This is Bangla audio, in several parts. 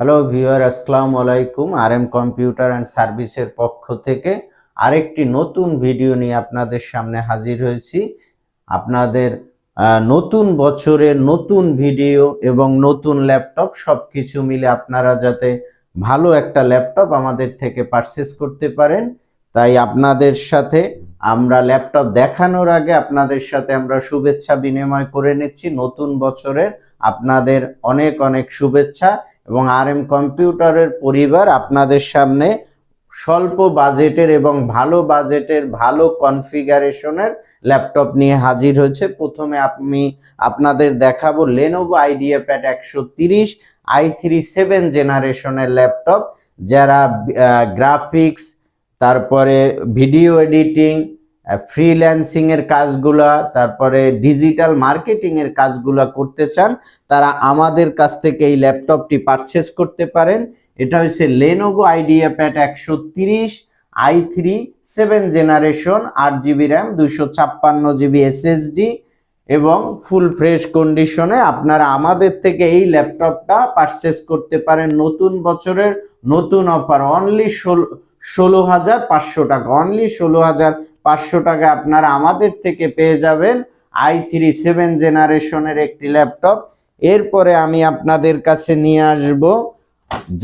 হ্যালো ভিউয়ার আসসালামু আলাইকুম। আর এম কম্পিউটার অ্যান্ড সার্ভিসের পক্ষ থেকে আরেকটি নতুন ভিডিও নিয়ে আপনাদের সামনে হাজির হয়েছি। আপনাদের নতুন বছরের নতুন ভিডিও এবং নতুন ল্যাপটপ সব কিছু মিলে আপনারা যাতে ভালো একটা ল্যাপটপ আমাদের থেকে পারচেস করতে পারেন। তাই আপনাদের সাথে আমরা ল্যাপটপ দেখানোর আগে আপনাদের সাথে আমরা শুভেচ্ছা বিনিময় করে নিচ্ছি। নতুন বছরের আপনাদের অনেক অনেক শুভেচ্ছা। এবং আর এম কম্পিউটারের পরিবার আপনাদের সামনে স্বল্প বাজেটের এবং ভালো বাজেটের, ভালো কনফিগারেশনের ল্যাপটপ নিয়ে হাজির হয়েছে। প্রথমে আমি আপনাদের দেখাবো লেনোভো আইডিয়া প্যাড একশো তিরিশ আই থ্রি সেভেন জেনারেশনের ল্যাপটপ, যারা গ্রাফিক্স তারপরে ভিডিও এডিটিং ফ্রিল্যান্সিং এর কাজগুলা, তারপরে ডিজিটাল মার্কেটিংয়ের কাজগুলা করতে চান, তারা আমাদের কাছ থেকে এই ল্যাপটপটি পারচেস করতে পারেন। এটা হচ্ছে লেনোভো আইডিয়া প্যাড একশো তিরিশ আই থ্রি সেভেন জেনারেশন আট জিবি র্যাম দুশো ছাপ্পান্ন জিবি এসএসডি এবং ফুল ফ্রেশ কন্ডিশনে আপনারা আমাদের থেকে এই ল্যাপটপটা পারচেস করতে পারেন নতুন বছরের, নতুন অফার অনলি ষোলো ষোলো হাজার পাঁচশো টাকা অনলি ষোলো হাজার পাঁচশো টাকা আপনারা আমাদের থেকে পেয়ে যাবেন আই থ্রি সেভেন জেনারেশনের একটি ল্যাপটপ। এরপরে আমি আপনাদের কাছে নিয়ে আসব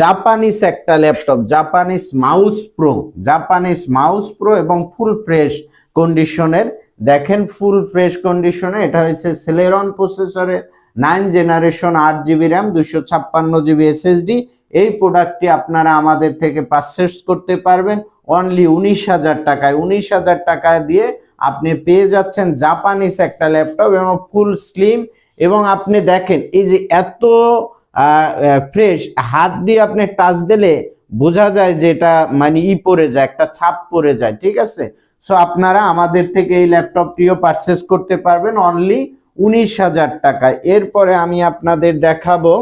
জাপানিস একটা laptop, Japanese mouse pro, Japanese mouse pro এবং ফুল ফ্রেশ কন্ডিশনের। দেখেন ফুল ফ্রেশ কন্ডিশনে, এটা হচ্ছে সেলেরন প্রসেসরের নাইন জেনারেশন আট জিবি র্যাম দুশো ছাপ্পান্ন জিবি এসএসডি এই প্রোডাক্টটি আপনারা আমাদের থেকে পারচেস করতে পারবেন অনলি উনিশ হাজার টাকায়। উনিশ হাজার টাকা দিয়ে আপনি পেয়ে যাচ্ছেন জাপানিস একটা ল্যাপটপ এবং ফুল স্লিম এবং আপনি দেখেন, এই যে এত ফ্রেশ হাত দিয়ে আপনি টাচ দিলে বোঝা যায় যে এটা মানে ই পড়ে যায়, একটা ছাপ পড়ে যায়, ঠিক আছে? সো আপনারা আমাদের থেকে এই ল্যাপটপটিও পারচেস করতে পারবেন অনলি উনিশ হাজার টাকায়। এরপরে আমি আপনাদের দেখাবো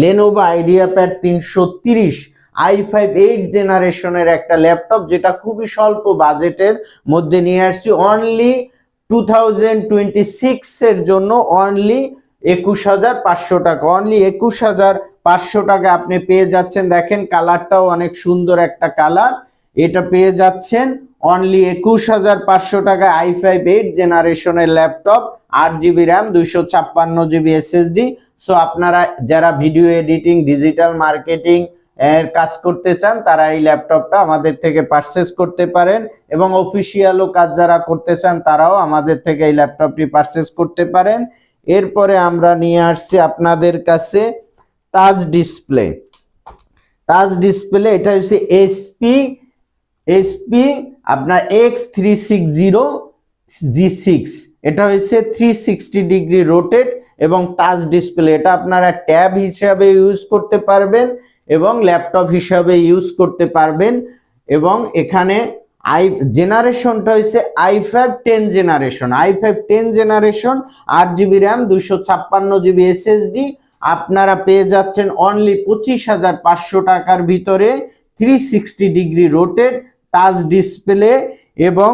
লেনোভো আইডিয়া প্যাড তিনশো তিরিশ আই ফাইভ এইট জেনারেশনের একটা ল্যাপটপ যেটা খুবই স্বল্প বাজেটের মধ্যে নিয়ে আসছি। অনলি টু থাউজেন্ড টোয়েন্টি সিক্সের জন্য অনলি একুশ হাজার পাঁচশো টাকা। অনলি একুশ হাজার পাঁচশো টাকা আপনি পেয়ে যাচ্ছেন। দেখেন কালারটাও অনেক সুন্দর একটা কালার এটা পেয়ে যাচ্ছেন অনলি একুশ হাজার পাঁচশো টাকা আই ফাইভ এইট জেনারেশনের ল্যাপটপ আট জিবি র্যাম দুইশো ছাপ্পান্ন জিবি এসএসডি সো আপনারা যারা ভিডিও এডিটিং ডিজিটাল মার্কেটিং এর কাজ করতে চান, তারা এই ল্যাপটপটা আমাদের থেকে পারচেস করতে পারেন এবং অফিসিয়ালও কাজ যারা করতে চান, তারাও আমাদের থেকে এই ল্যাপটপটি পারচেস করতে পারেন। এরপরে আমরা নিয়ে আসছি আপনাদের কাছে টাচ ডিসপ্লে টাচ ডিসপ্লে এটা হচ্ছে এসপি এসপি আপনার X three six zero G six এটা হচ্ছে থ্রি সিক্সটি ডিগ্রি রোটেট এবং টাচ ডিসপ্লে এটা আপনারা ট্যাব হিসাবে ইউজ করতে পারবেন এবং ল্যাপটপ হিসাবে ইউজ করতে পারবেন এবং এখানে আই জেনারেশনটা হচ্ছে I five ten generation I five ten generation আট জিবি র্যাম দুশো ছাপ্পান্ন জিবি এসএসডি আপনারা পেয়ে যাচ্ছেন অনলি পঁচিশ হাজার পাঁচশো টাকার ভিতরে three sixty degree rotated touch display এবং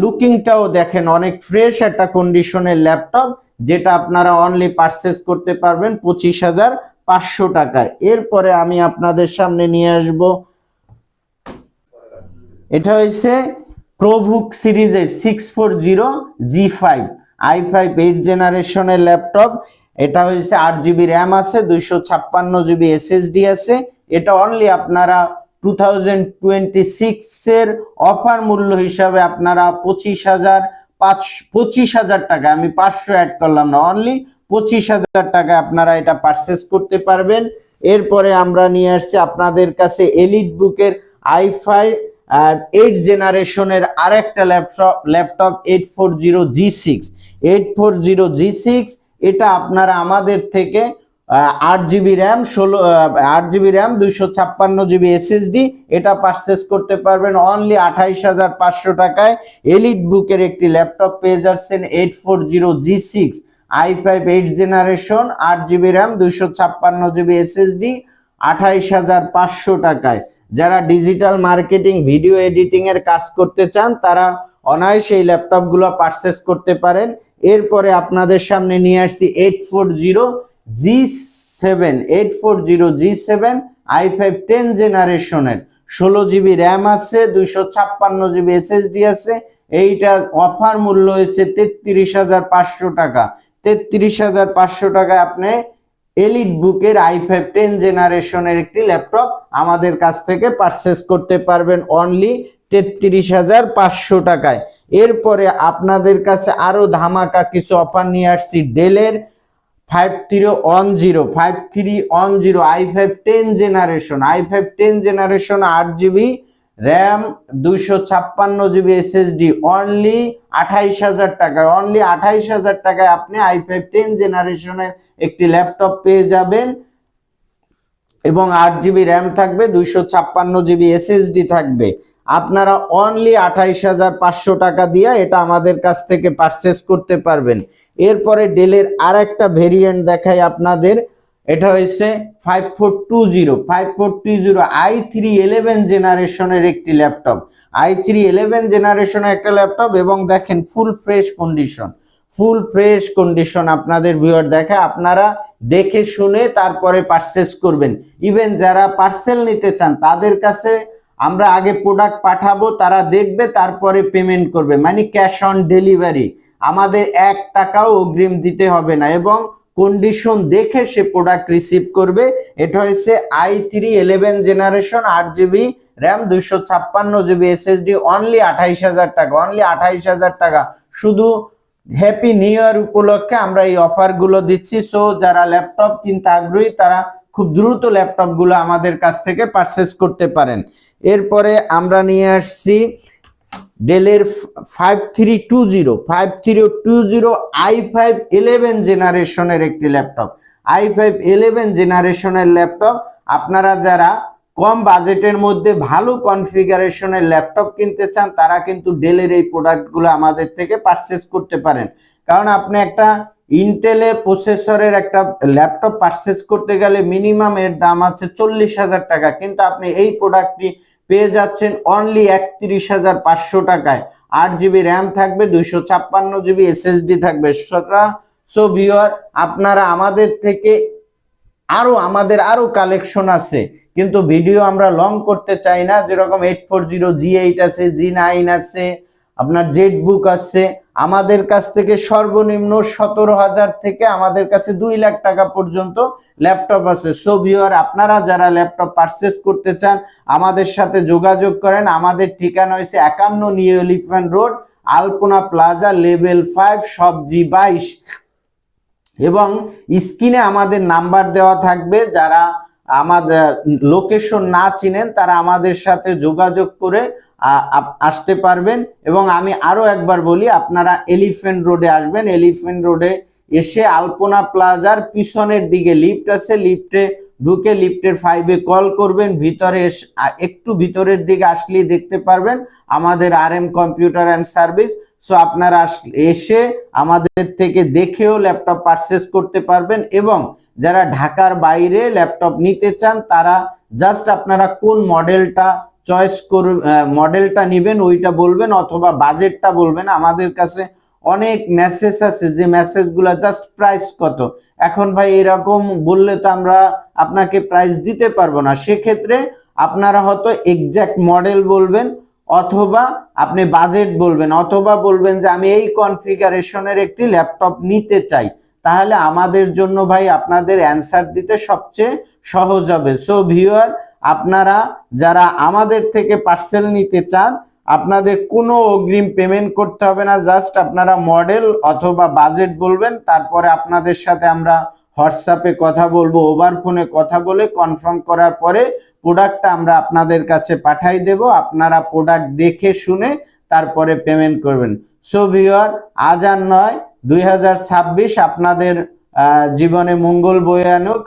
লুকিংটাও দেখেন অনেক ফ্রেশ একটা কন্ডিশনের ল্যাপটপ যেটা আপনারা অনলি পারচেস করতে পারবেন পঁচিশ হাজার পাঁচশো টাকায়। এরপরে আমি আপনাদের সামনে নিয়ে আসব। এটা হয়েছে প্রভুক সিরিজের six four zero G five I five eight জেনারেশনের ল্যাপটপ। এটা হয়েছে আট জিবি র্যাম আছে, দুইশো ছাপ্পান্ন জিবি এসএসডি আছে। এটা অনলি আপনারা টু থাউজেন্ড টোয়েন্টি সিক্সের অফার মূল্য হিসাবে আপনারা পঁচিশ হাজার পাঁচ, পঁচিশ হাজার টাকা। আমি পাঁচশো অ্যাড করলাম না অনলি পঁচিশ হাজার টাকা আপনারা এটা পারচেস করতে পারবেন। এরপরে আমরা নিয়ে আসছি আপনাদের কাছে এলিট বুকের আই ফাইভ এইট জেনারেশনের আরেকটা laptop laptop eight four zero G six eight four zero G six এটা আপনারা আমাদের থেকে আট জিবি র্যাম ষোলো আট জিবি র্যাম দুইশো ছাপ্পান্ন জিবি এসএসডি এটা পারচেস করতে পারবেন অনলি আঠাইশ হাজার পাঁচশো টাকায়। এলিট বুকের একটি ল্যাপটপ পেয়ে যাচ্ছেন eight four zero G six I five eight generation আট জিবি র্যাম দুইশো ছাপ্পান্ন জিবি এসএসডি আঠাইশ হাজার পাঁচশো টাকায়। যারা ডিজিটাল মার্কেটিং ভিডিও এডিটিং এর কাজ করতে চান, তারা অনায়াসে এই ল্যাপটপগুলো পারচেস করতে পারেন। এরপরে আপনাদের সামনে নিয়ে আসছি eight four zero G seven eight four zero G seven I five ten জেনারেশনের ষোলো জিবি র্যাম আছে, দুইশো ছাপ্পান্ন জিবি এসএসডি আছে। এইটা অফার মূল্য হয়েছে তেত্রিশ হাজার পাঁচশো টাকা। তেত্রিশ হাজার পাঁচশো টাকায় আপনি এলিট বুকের আই ফাইভ টেন জেনারেশনের একটি ল্যাপটপ আমাদের কাছ থেকে পারচেস করতে পারবেন অনলি তেত্রিশ হাজার পাঁচশো টাকায়। এরপরে আপনাদের কাছে আরও ধামাকা কিছু অফার নিয়ে আসছি ডেলের five three one zero five three one zero I five ten generation I five ten generation আট জিবি র্যাম দুইশো ছাপ্পান্ন জিবি এসএসডি অনলি আঠাইশ হাজার টাকায় অনলি আঠাইশ হাজার টাকায় আপনি আই ফাইভ টেন জেনারেশনের একটি ল্যাপটপ পেয়ে যাবেন। এবং আট জিবি র্যাম থাকবে দুইশো ছাপ্পান্ন জিবি এসএসডি থাকবে। আপনারা অনলি আঠাইশ হাজার পাঁচশো টাকা দিয়ে এটা আমাদের কাছ থেকে পারচেস করতে পারবেন। এরপরে ডেলের আর একটা ভেরিয়েন্ট দেখাই আপনাদের। এটা হয়েছে five four two zero five four two zero I three eleven জেনারেশনের একটি ল্যাপটপ। আই থ্রি ইলেভেন জেনারেশনের একটা ল্যাপটপ এবং দেখেন full fresh condition full fresh condition আপনাদের ভিউয়ার দেখে আপনারা দেখে শুনে তারপরে পারচেস করবেন। ইভেন যারা পার্সেল নিতে চান, তাদের কাছে আমরা আগে প্রোডাক্ট পাঠাবো, তারা দেখবে, তারপরে পেমেন্ট করবে। মানে ক্যাশ অন ডেলিভারি আমাদের এক টাকাও অগ্রিম দিতে হবে না এবং কন্ডিশন দেখে সে প্রোডাক্ট রিসিভ করবে। এটা হচ্ছে আই থ্রি ইলেভেন জেনারেশন আট জিবি র্যাম দুইশো ছাপ্পান্ন জিবি এসএসডি অনলি আঠাইশ হাজার টাকা অনলি আঠাইশ হাজার টাকা। শুধু হ্যাপি নিউ ইয়ার উপলক্ষে আমরা এই অফারগুলো দিচ্ছি। সো যারা ল্যাপটপ কিনতে আগ্রহী, তারা খুব দ্রুত ল্যাপটপগুলো আমাদের কাছ থেকে পারচেস করতে পারেন। এরপরে আমরা নিয়ে আসছি ডেলের five three two zero five three two zero I five eleven জেনারেশনের একটি ল্যাপটপ। আই ফাইভ ইলেভেন জেনারেশনের ল্যাপটপ, আপনারা যারা কম বাজেটের মধ্যে ভালো কনফিগারেশনের ল্যাপটপ কিনতে চান, তারা কিন্তু ডেলের এই প্রোডাক্টগুলো আমাদের থেকে পারচেস করতে পারেন। কারণ আপনি একটা ইন্টেলে প্রসেসরের একটা ল্যাপটপ পারচেস করতে গেলে মিনিমাম এর দাম আছে চল্লিশ হাজার টাকা। কিন্তু আপনি এই প্রোডাক্টটি পেয়ে যাচ্ছেন অনলি একত্রিশ হাজার পাঁচশো টাকায়। আট জিবি র্যাম থাকবে, দুইশো ছাপ্পান্ন জিবি এসএসডি থাকবে। সো ভিওর আপনারা আমাদের থেকে আরও আমাদের আরও কালেকশন আছে। কিন্তু ভিডিও আমরা লং করতে চাই না, যেরকম eight four zero G eight আছে জি নাইন আছে আপনার জেড বুক আসছে, আমাদের কাছ থেকে সর্বনিম্ন সতেরো হাজার থেকে আমাদের কাছে দুই লাখ টাকা পর্যন্ত ল্যাপটপ আছে। সো ভিওর আপনারা যারা ল্যাপটপ পারচেস করতে চান, আমাদের সাথে যোগাযোগ করেন। আমাদের ঠিকানা হয়েছে একান্ন new elephant road, Alpana plaza, level five সবজি বাইশ। এবং স্ক্রিনে আমাদের নাম্বার দেওয়া থাকবে, যারা আমাদের লোকেশন না চিনেন, তারা আমাদের সাথে যোগাযোগ করে আসতে পারবেন। এবং আমি আরও একবার বলি, আপনারা এলিফেন্ট রোডে আসবেন। এলিফেন্ট রোডে এসে আলপনা প্লাজার পিছনের দিকে লিফট আছে। লিফটে ঢুকে লিফটের ফাইভে কল করবেন। ভিতরে একটু ভিতরের দিকে আসলেই দেখতে পারবেন আমাদের R M computer and service so আপনারা এসে আমাদের থেকে দেখেও ল্যাপটপ পারচেস করতে পারবেন এবং যারা ঢাকার বাইরে ল্যাপটপ নিতে চান, তারা জাস্ট আপনারা কোন মডেলটা চয়েস কর মডেলটা নেবেন, ওইটা বলবেন অথবা বাজেটটা বলবেন। আমাদের কাছে অনেক মেসেজ আছে যে মেসেজগুলো জাস্ট প্রাইস কত। এখন ভাই এরকম বললে তো আমরা আপনাকে প্রাইস দিতে পারব না। সেক্ষেত্রে আপনারা হয়তো এক্সাক্ট মডেল বলবেন অথবা আপনি বাজেট বলবেন। অথবা বলবেন যে আমি এই কনফিগারেশনের একটি ল্যাপটপ নিতে চাই। তাহলে আমাদের জন্য ভাই আপনাদের অ্যান্সার দিতে সবচেয়ে সহজ হবে। সো ভিউয়ার আপনারা যারা আমাদের থেকে পার্সেল নিতে চান, আপনাদের কোনো অগ্রিম পেমেন্ট করতে হবে না জাস্ট আপনারা মডেল অথবা বাজেট বলবেন, তারপরে আপনাদের সাথে আমরা হোয়াটসঅ্যাপে কথা বলব ওভার ফোনে কথা বলে কনফার্ম করার পরে প্রোডাক্টটা আমরা আপনাদের কাছে পাঠাই দেব, আপনারা প্রোডাক্ট দেখে শুনে তারপরে পেমেন্ট করবেন। সো ভিওর আজ আর নয় দুই হাজার ছাব্বিশ আপনাদের জীবনে মঙ্গল বয়ে আনুক।